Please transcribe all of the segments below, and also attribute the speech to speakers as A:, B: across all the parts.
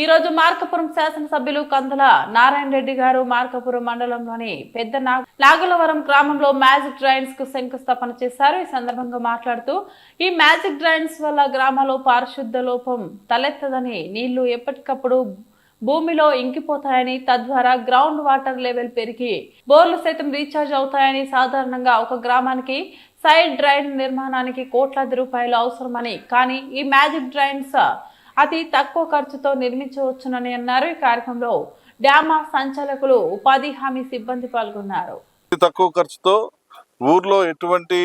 A: ఈ రోజు మార్కపురం శాసనసభ్యులు కందుల నారాయణ రెడ్డి గారు మార్కపురం మండలంలోని పెద్ద నాగులవరం గ్రామంలో మ్యాజిక్ డ్రైన్స్కు శంకుస్థాపన చేశారు. ఈ సందర్భంగా మాట్లాడుతూ ఈ మ్యాజిక్ డ్రైన్స్ వల్ల గ్రామాల్లో పారిశుద్ధ లోపం తలెత్తదని నీళ్ళు ఎప్పటికప్పుడు భూమిలో ఇంకిపోతాయని తద్వారా గ్రౌండ్ వాటర్ లెవెల్ పెరిగి బోర్లు సైతం రీఛార్జ్ అవుతాయని సాధారణంగా ఒక గ్రామానికి సైడ్ డ్రైన్ నిర్మాణానికి కోట్లాది రూపాయలు అవసరమని. కానీ ఈ మ్యాజిక్ డ్రైన్స్ అతి తక్కువ ఖర్చుతో నిర్మించవచ్చునని అన్నారు. ఈ కార్యక్రమంలో డ్యామా సంచాలకులు ఉపాధి హామీ సిబ్బంది పాల్గొన్నారు.
B: తక్కువ ఖర్చుతో ఊర్లో ఎటువంటి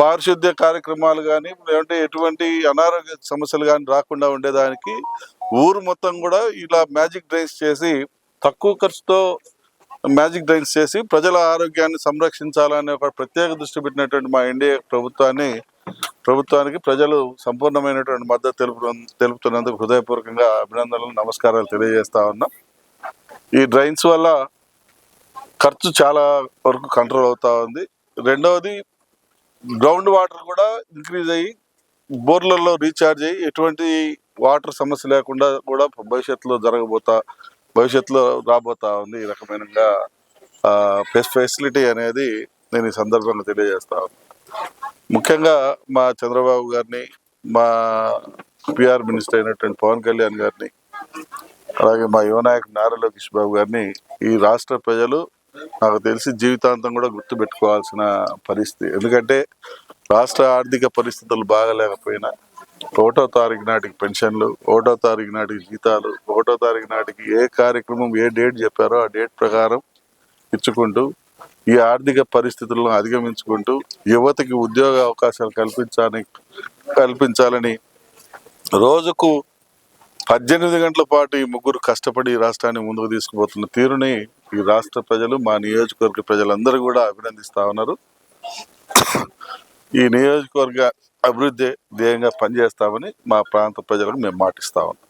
B: పారిశుద్ధ్య కార్యక్రమాలు కానీ లేదంటే ఎటువంటి అనారోగ్య సమస్యలు కానీ రాకుండా ఉండేదానికి ఊరు మొత్తం కూడా ఇలా మ్యాజిక్ డ్రైన్స్ చేసి తక్కువ ఖర్చుతో మ్యాజిక్ డ్రైన్స్ చేసి ప్రజల ఆరోగ్యాన్ని సంరక్షించాలనే ఒక ప్రత్యేక దృష్టి పెట్టినటువంటి మా ఎన్డీఏ ప్రభుత్వాన్ని ప్రభుత్వానికి ప్రజలు సంపూర్ణమైనటువంటి మద్దతు తెలుపు తెలుపుతున్నందుకు హృదయపూర్వకంగా అభినందనలు నమస్కారాలు తెలియజేస్తా ఉన్నాం. ఈ డ్రైన్స్ వల్ల ఖర్చు చాలా వరకు కంట్రోల్ అవుతూ ఉంది. రెండవది గ్రౌండ్ వాటర్ కూడా ఇంక్రీజ్ అయ్యి బోర్లలో రీఛార్జ్ అయ్యి ఎటువంటి వాటర్ సమస్య లేకుండా కూడా భవిష్యత్తులో జరగబోతా భవిష్యత్తులో రాబోతా ఉంది. ఈ రకమైన ఫెసిలిటీ అనేది నేను ఈ సందర్భంగా తెలియజేస్తా ముఖ్యంగా మా చంద్రబాబు గారిని మా పిఆర్ మినిస్టర్ అయినటువంటి పవన్ కళ్యాణ్ గారిని అలాగే మా యువనాయకుడు నారా లోకేష్ బాబు గారిని ఈ రాష్ట్ర ప్రజలు నాకు తెలిసి జీవితాంతం కూడా గుర్తు పెట్టుకోవాల్సిన పరిస్థితి. ఎందుకంటే రాష్ట్ర ఆర్థిక పరిస్థితులు బాగలేకపోయినా ఒకటో తారీఖు నాటికి పెన్షన్లు ఒకటో తారీఖు నాటికి జీతాలు ఒకటో తారీఖు నాటికి ఏ కార్యక్రమం ఏ డేట్ చెప్పారో ఆ డేట్ ప్రకారం ఇచ్చుకుంటూ ఈ ఆర్థిక పరిస్థితులను అధిగమించుకుంటూ యువతకి ఉద్యోగ అవకాశాలు కల్పించాలని కల్పించాలని రోజుకు పద్దెనిమిది గంటల పాటు ఈ ముగ్గురు కష్టపడి ఈ రాష్ట్రాన్ని ముందుకు తీసుకుపోతున్న తీరుని ఈ రాష్ట్ర ప్రజలు మా నియోజకవర్గ ప్రజలందరూ కూడా అభినందిస్తా ఉన్నారు. ఈ నియోజకవర్గ అభివృద్ధి ధ్యేయంగా పనిచేస్తామని మా ప్రాంత ప్రజలకు మేము మాటిస్తా ఉన్నాం.